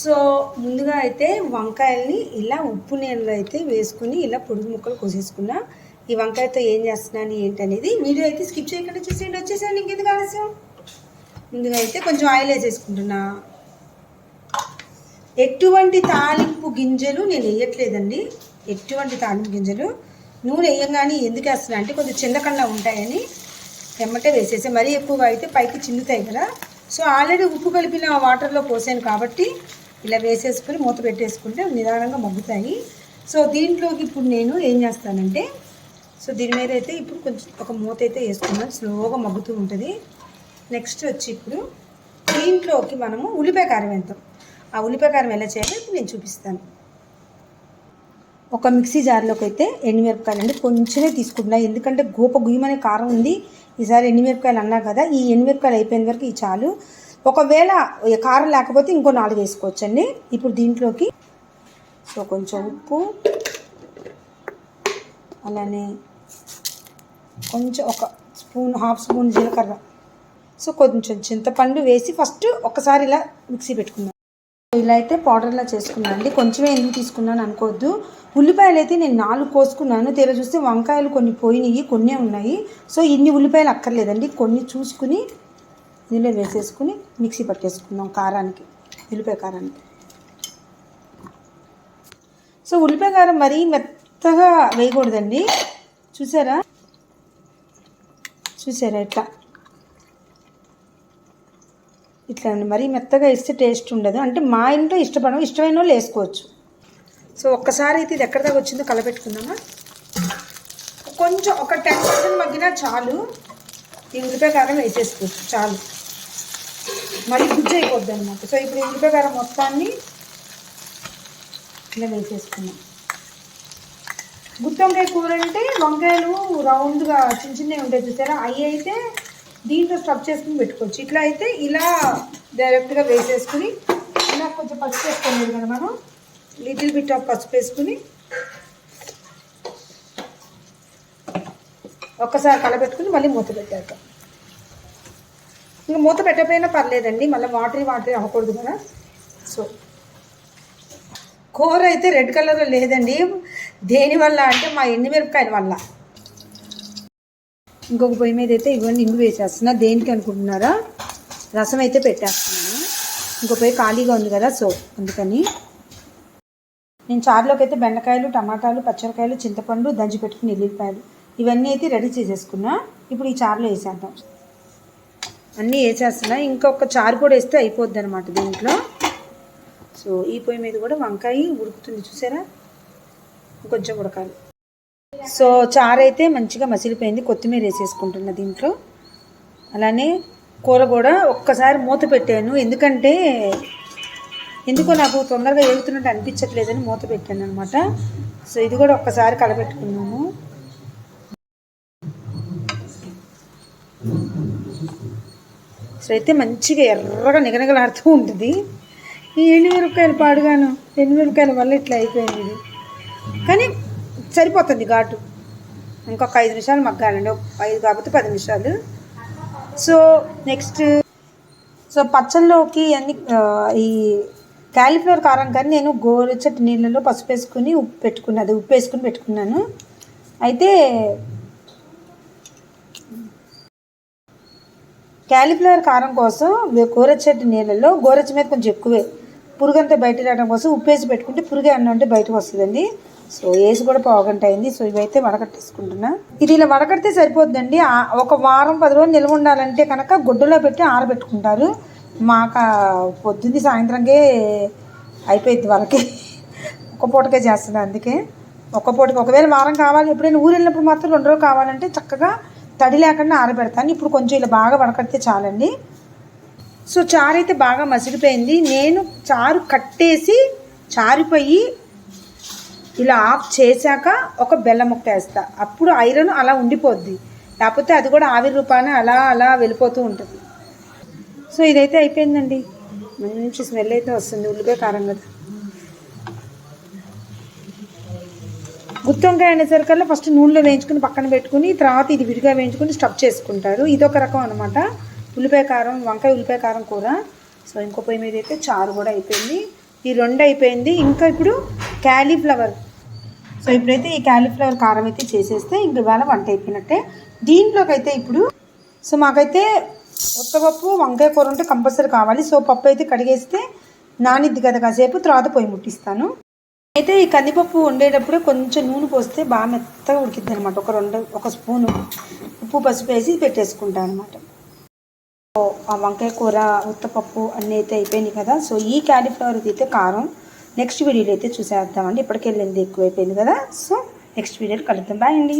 So ముందుగా అయితే వంకాయల్ని ఇలా ఉప్పు నీళ్ళు అయితే వేసుకుని ఇలా పొడుగు ముక్కలు కోసేసుకున్నా. ఈ వంకాయతో ఏం చేస్తున్నాను ఏంటి అనేది వీడియో అయితే స్కిప్ చేయకుండా చూసేయండి. వచ్చేసాను ఇంకెందుకు ఆలస్యం? ముందుగా అయితే కొంచెం ఆయిల్ వేసేసుకుంటున్నా. ఎటువంటి తాలింపు గింజలు నేను వేయట్లేదండి. ఎటువంటి తాలింపు గింజలు? నూనె వేయంగానే ఎందుకు వేస్తున్నా అంటే కొంచెం చిన్నకన్నా ఉంటాయని వెమ్మటే వేసేసి. మరీ ఎక్కువగా అయితే పైకి చిందుతాయి కదా. సో ఆల్రెడీ ఉప్పు కలిపిన వాటర్లో పోసాను కాబట్టి ఇలా వేసేసుకుని మూత పెట్టేసుకుంటే నిదానంగా మగ్గుతాయి. సో దీంట్లోకి ఇప్పుడు నేను ఏం చేస్తానంటే సో దీని మీద అయితే ఇప్పుడు కొంచెం ఒక మూత అయితే వేసుకున్నాను. స్లోగా మగ్గుతూ ఉంటుంది. నెక్స్ట్ వచ్చి ఇప్పుడు దీంట్లోకి మనము ఉల్లిపాయ కారం వేద్దాం. ఆ ఉల్లిపాయ కారం ఎలా చేయాలో ఇప్పుడు నేను చూపిస్తాను. ఒక మిక్సీ జార్లోకి అయితే ఎండుమిరపకాయలు అండి కొంచెమే తీసుకుంటున్నా. ఎందుకంటే గోప గుయ్యమనే కారం ఉంది. ఈసారి ఎండుమిరపకాయలు అన్నా కదా ఈ ఎండుమిరపకాయలు అయిపోయిన వరకు ఈ చాలు. ఒకవేళ కారం లేకపోతే ఇంకో నాలుగు వేసుకోవచ్చండి. ఇప్పుడు దీంట్లోకి సో కొంచెం ఉప్పు అలానే కొంచెం ఒక స్పూన్ హాఫ్ స్పూన్ జీలకర్ర. సో కొంచెం చింతపండు వేసి ఫస్ట్ ఒకసారి ఇలా మిక్సీ పెట్టుకుందాం. ఇలా అయితే పౌడర్లా చేసుకున్నాను అండి. కొంచెమే ఎందుకు తీసుకున్నాను అనుకోవద్దు. ఉల్లిపాయలు అయితే నేను నాలుగు కోసుకున్నాను. తీర చూస్తే వంకాయలు కొన్ని పోయినాయి కొన్నే ఉన్నాయి. సో ఇన్ని ఉల్లిపాయలు అక్కర్లేదండి. కొన్ని చూసుకుని దీనిలో వేసేసుకుని మిక్సీ పట్టేసుకుందాం కారానికి ఉల్లిపాయ కారానికి. సో ఉల్లిపాయ కారం మరీ మెత్తగా వేయకూడదండి. చూసారా? చూసారా ఇట్లా? ఇట్లా అండి మరీ మెత్తగా ఇస్తే టేస్ట్ ఉండదు. అంటే మా ఇంట్లో ఇష్టపడడం ఇష్టమైన వాళ్ళు వేసుకోవచ్చు. సో ఒక్కసారి అయితే ఇది ఎక్కడ దాకా వచ్చిందో కలపెట్టుకుందామా? కొంచెం ఒక టెన్ పర్సెంట్ మగ్గినా చాలు. ఈ ఉల్లిపాయ కారం వేసేసుకోవచ్చు చాలు. మళ్ళీ గుజ్జు అయిపోద్ది అనమాట సో ఇప్పుడు ఈ ఉల్లిపాయ మొత్తాన్ని ఇలా వేసేసుకున్నాం. గుత్తొంకాయ కూర అంటే వంకాయలు రౌండ్గా చిన్న చిన్నవి ఉంటాయి చూసారా? అవి అయితే దీంట్లో స్టఫ్ చేసుకుని పెట్టుకోవచ్చు. ఇట్లా అయితే ఇలా డైరెక్ట్గా వేసేసుకుని ఇలా కొంచెం పసుపు వేసుకోలేదు కదా మనం. లిటిల్ బిట్ ఆఫ్ పసుపు వేసుకుని ఒక్కసారి కలబెట్టుకుని మళ్ళీ మూత పెట్టాక ఇంకా మూత పెట్టకపోయినా పర్లేదండి మళ్ళీ వాటరీ వాటరీ అవ్వకూడదు కదా. సో కూర అయితే రెడ్ కలర్లో లేదండి. దేనివల్ల అంటే మా ఎండుమిరపకాయల వల్ల. ఇంకొక పొయ్యి మీద అయితే ఇవన్నీ ఇంగు వేసేస్తున్నా. దేనికి అనుకుంటున్నారా? రసం అయితే పెట్టేస్తున్నాను. ఇంకో పొయ్యి ఖాళీగా ఉంది కదా సో అందుకని. నేను చారులోకి అయితే బెండకాయలు టమాటాలు పచ్చడికాయలు చింతపండు దంచి పెట్టుకుని ఎల్లిపాయలు ఇవన్నీ అయితే రెడీ చేసేసుకున్నా. ఇప్పుడు ఈ చారులో వేసేద్దాం. అన్నీ వేసేస్తున్నా. ఇంకొక చారు కూడా వేస్తే అయిపోద్ది అనమాట దీంట్లో. సో ఈ పొయ్యి మీద కూడా వంకాయ ఉడుకుతుంది. చూసారా? కొంచెం ఉడకాలి. సో చారు అయితే మంచిగా మసిలిపోయింది. కొత్తిమీర వేసేసుకుంటున్నా దీంట్లో. అలానే కూర కూడా ఒక్కసారి మూత పెట్టాను. ఎందుకంటే ఎందుకో నాకు తొందరగా ఎగుతున్నట్టు అనిపించట్లేదని మూత పెట్టాను అనమాట సో ఇది కూడా ఒక్కసారి కలపెట్టుకున్నాము అసలు అయితే మంచిగా ఎర్రగా నిగనగలాడుతూ ఉంటుంది. ఈ ఎండుమిరపకాయలు పాడుగాను ఎండుమిరపకాయల వల్ల ఇట్లా అయిపోయింది ఇది. కానీ సరిపోతుంది ఘాటు. ఇంకొక ఐదు నిమిషాలు మగ్గాలండి. ఒక ఐదు కాకపోతే పది నిమిషాలు. సో నెక్స్ట్ సో పచ్చళ్ళలోకి అన్ని ఈ క్యాలిఫ్లవర్ కారం కానీ నేను గోరుచ్చటి నీళ్ళలో పసుపు వేసుకుని ఉప్పు పెట్టుకున్నది ఉప్పు వేసుకుని పెట్టుకున్నాను. అయితే క్యాలీఫ్లవర్ కారం కోసం గోరెచ్చటి నీళ్ళలో గోరెచ్చ మీద కొంచెం ఎక్కువే. పురుగంతా బయట రావడం కోసం ఉప్పు వేసి పెట్టుకుంటే పురుగు అన్నం అంటే బయటకు వస్తుందండి. సో వేసి కూడా పావుగంట అయింది. సో ఇవైతే వడకట్టేసుకుంటున్నా. ఇది ఇలా వడకడితే సరిపోతుందండి. ఒక వారం పది రోజులు నిల్వ ఉండాలంటే కనుక గుడ్డలో పెట్టి ఆరబెట్టుకుంటారు. మాకు పొద్దుంది సాయంత్రంకే అయిపోయింది వాళ్ళకి. ఒక్క పూటకే చేస్తున్నా అందుకే. ఒక్క పూటకి ఒకవేళ వారం కావాలి. ఎప్పుడైనా ఊరు వెళ్ళినప్పుడు మాత్రం రెండు రోజులు కావాలంటే చక్కగా తడి లేకుండా ఆరబెడతాను. ఇప్పుడు కొంచెం ఇలా బాగా వడకడితే చాలండి. సో చారు అయితే బాగా మసిలిపోయింది. నేను చారు కట్టేసి చారిపోయి ఇలా ఆఫ్ చేశాక ఒక బెల్లం ముక్క వేస్తా. అప్పుడు ఐరన్ అలా ఉండిపోద్ది. లేకపోతే అది కూడా ఆవిరి రూపాన అలా అలా వెళ్ళిపోతూ ఉంటుంది. సో ఇదైతే అయిపోయిందండి. మంచి స్మెల్ అయితే వస్తుంది. ఉల్లిపాయ కారం కదా. గుత్తొంకాయ అనేసరికల్లా ఫస్ట్ నూనెలో వేయించుకుని పక్కన పెట్టుకుని తర్వాత ఇది విడిగా వేయించుకుని స్టఫ్ చేసుకుంటారు. ఇదొక రకం అనమాట ఉల్లిపాయ కారం వంకాయ ఉల్లిపాయ కారం కూర. సో ఇంకో పొయ్యి మీద అయితే చారు కూడా అయిపోయింది. ఈ రెండు అయిపోయింది. ఇంకా ఇప్పుడు క్యాలీఫ్లవర్. సో ఇప్పుడైతే ఈ క్యాలీఫ్లవర్ కారం అయితే చేసేస్తే ఇంక ఇవాళ వంట అయిపోయినట్టే. దీంట్లోకి అయితే ఇప్పుడు సో మాకైతే ఉత్తపప్పు వంకాయ కూర ఉంటే కంపల్సరీ కావాలి. సో పప్పు అయితే కడిగేస్తే నానిద్ది కదా కాసేపు తర్వాత పొయ్యి ముట్టిస్తాను. అయితే ఈ కందిపప్పు వండేటప్పుడు కొంచెం నూనె పోస్తే బాగా మెత్తగా ఉడికిద్ది అనమాట ఒక రెండు ఒక స్పూను ఉప్పు పసుపు వేసి పెట్టేసుకుంటాను అనమాట సో ఆ వంకాయ కూర ఉత్తపప్పు అన్నీ అయితే అయిపోయినాయి కదా. సో ఈ క్యాలీఫ్లవర్ అయితే కారం. నెక్స్ట్ వీడియోలో అయితే చూసేద్దామండి. ఇప్పటికెళ్ళింది ఎక్కువైపోయింది కదా. సో నెక్స్ట్ వీడియోలో కలుద్దాం. బాయ్ అండి.